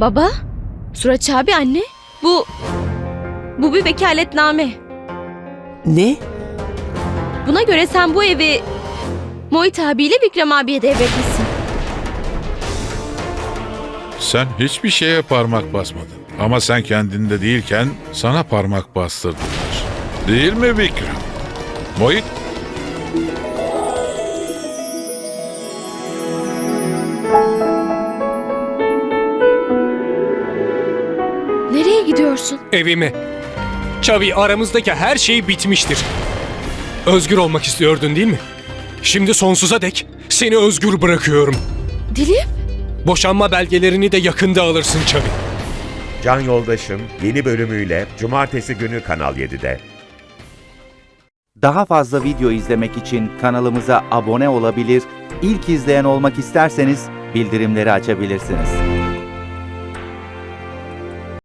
Baba, Suraç abi anne. Bu bu bir vekaletname. Ne? Buna göre sen bu evi Moit abiyle Vikram abiye devretmişsin. Sen hiçbir şeye parmak basmadın. Ama sen kendinde değilken sana parmak bastırdılar. Değil mi Vikram? Moit, Nereye gidiyorsun? Evime. Çavi aramızdaki her şey bitmiştir. Özgür olmak istiyordun değil mi? Şimdi sonsuza dek seni özgür bırakıyorum. Dilip? Boşanma belgelerini de yakında alırsın Çavi. Can Yoldaşım yeni bölümüyle Cumartesi günü Kanal 7'de. Daha fazla video izlemek için kanalımıza abone olabilir, ilk izleyen olmak isterseniz bildirimleri açabilirsiniz.